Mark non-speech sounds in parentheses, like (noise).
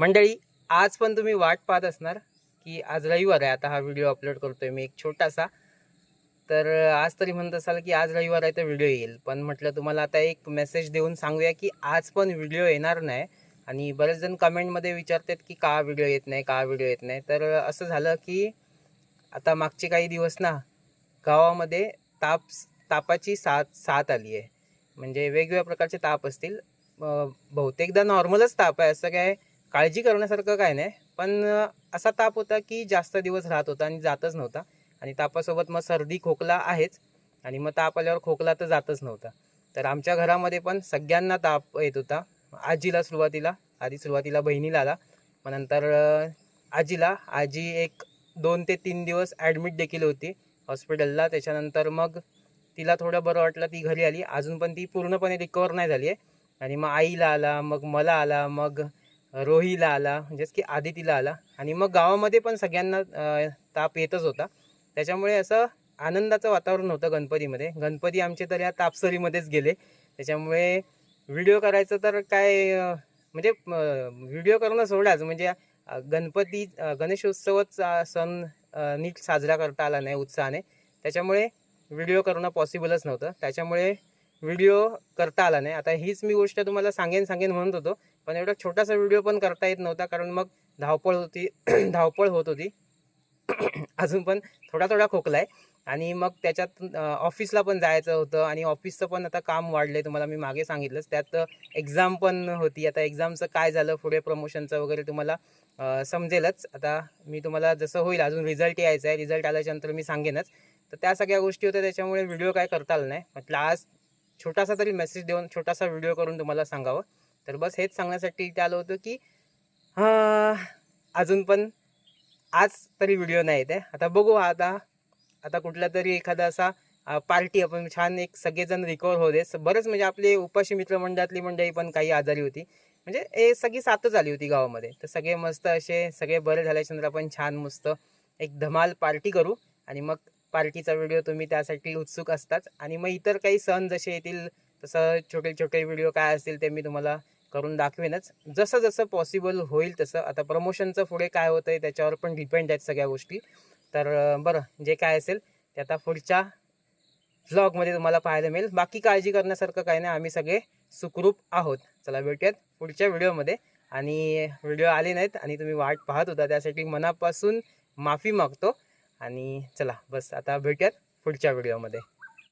मंडळी आज पण तुम्ही वाट पाहत असणार की आज रविवार आहे. आता हा व्हिडिओ अपलोड करतो आहे मी एक छोटासा. तर आज तरी म्हणत असाल की आज रविवार आहे तर व्हिडिओ येईल. पण म्हटलं तुम्हाला आता एक मेसेज देऊन सांगूया की आज पण व्हिडिओ येणार नाही. आणि बरेच जण कमेंटमध्ये विचारतात की का व्हिडिओ येत नाही का व्हिडिओ येत नाही. तर असं झालं की आता मागचे काही दिवस ना गावामध्ये ताप तापाची साथ साथ आली आहे. म्हणजे वेगवेगळ्या प्रकारचे ताप असतील. बहुतेकदा नॉर्मलच ताप आहे. असं काय काळजी करण्यासारखं काय नाही. पण असा ताप होता की जास्त दिवस राहत होता आणि जातच नव्हता. आणि तापासोबत मग सर्दी खोकला आहेच. आणि मग ताप आल्यावर खोकला तर जातच नव्हता. तर आमच्या घरामध्ये पण सगळ्यांना ताप येत होता. आजीला सुरुवातीला आधी सुरुवातीला बहिणीला आला मग नंतर आजीला. आजी एक दोन ते तीन दिवस ॲडमिट देखील होती हॉस्पिटलला त्याच्यानंतर मग तिला थोडं बरं वाटलं ती घरी आली. अजून पण ती पूर्णपणे रिकवर नाही झाली आहे. आणि मग आईला आला मग मला आला मग रोहीला आला म्हणजेच की आदितीला आला आणि मग गावामध्ये पण सगळ्यांना ताप येतच होता. त्याच्यामुळे असं आनंदाचं वातावरण होतं गणपतीमध्ये. गणपती आमचे तर या तापसरीमध्येच गेले. त्याच्यामुळे व्हिडिओ करायचं तर काय म्हणजे व्हिडिओ करणं सोडाच. म्हणजे गणपती गणेशोत्सवच सण नीट साजरा करता आला नाही उत्साहाने. त्याच्यामुळे व्हिडिओ करणं पॉसिबलच नव्हतं. त्याच्यामुळे व्हिडिओ करता आला नाही. आता हीच मी गोष्ट तुम्हाला सांगेन सांगेन म्हणत होतो. पण एवढा छोटासा व्हिडिओ पण करता येत नव्हता कारण मग धावपळ होती (clears throat) धावपळ होत होती. (clears throat) अजून पण थोडा थोडा खोकला आहे आणि मग त्याच्यात ऑफिसला पण जायचं होतं आणि ऑफिसचं पण आता काम वाढलं तुम्हाला मी मागे सांगितलंच. त्यात एक्झाम पण होती. आता एक्झामचं काय झालं पुढे प्रमोशनचं वगैरे तुम्हाला समजेलच. आता मी तुम्हाला जसं होईल अजून रिझल्ट यायचा आहे रिझल्ट आल्याच्यानंतर मी सांगेनच. तर त्या सगळ्या गोष्टी होत्या त्याच्यामुळे व्हिडिओ काय करता आला नाही. म्हटलं आज छोटासा तरी मेसेज देऊन छोटासा व्हिडिओ करून तुम्हाला सांगावं. तर बस हेच सांगण्यासाठी इथे आलो होतो की अजून पण आज तरी व्हिडिओ नाही येते आता बघू आता आता कुठला तरी एखादा असा पार्टी आपण छान एक सगळेजण रिकवर होऊ दे. बरंच म्हणजे आपले उपाशी मित्रमंडळातली मंडळी पण काही आजारी होती. म्हणजे हे सगळी सातच आली होती गावामध्ये. तर सगळे मस्त असे सगळे बरे झाल्याच्यानंतर आपण छान मस्त एक धमाल पार्टी करू आणि मग पार्टीचा व्हिडिओ तुम्ही त्यासाठी उत्सुक असताच. आणि मग इतर काही सण जसे येतील तसं छोटे छोटे व्हिडिओ काय असतील ते मी तुम्हाला करून दाखवेनच. जसं जसं पॉसिबल होईल तसं. आता प्रमोशनचं पुढे काय होतं आहे त्याच्यावर पण डिपेंड आहेत सगळ्या गोष्टी. तर बरं जे काय असेल ते आता पुढच्या व्लॉगमध्ये तुम्हाला पाहायला मिळेल. बाकी काळजी करण्यासारखं काही नाही. आम्ही सगळे सुखरूप आहोत. चला भेटूयात पुढच्या व्हिडिओमध्ये. आणि व्हिडिओ आले नाहीत आणि तुम्ही वाट पाहत होता. त्यासाठी मनापासून माफी मागतो. आणि चला बस आता भेटूयात पुढच्या व्हिडिओमध्ये.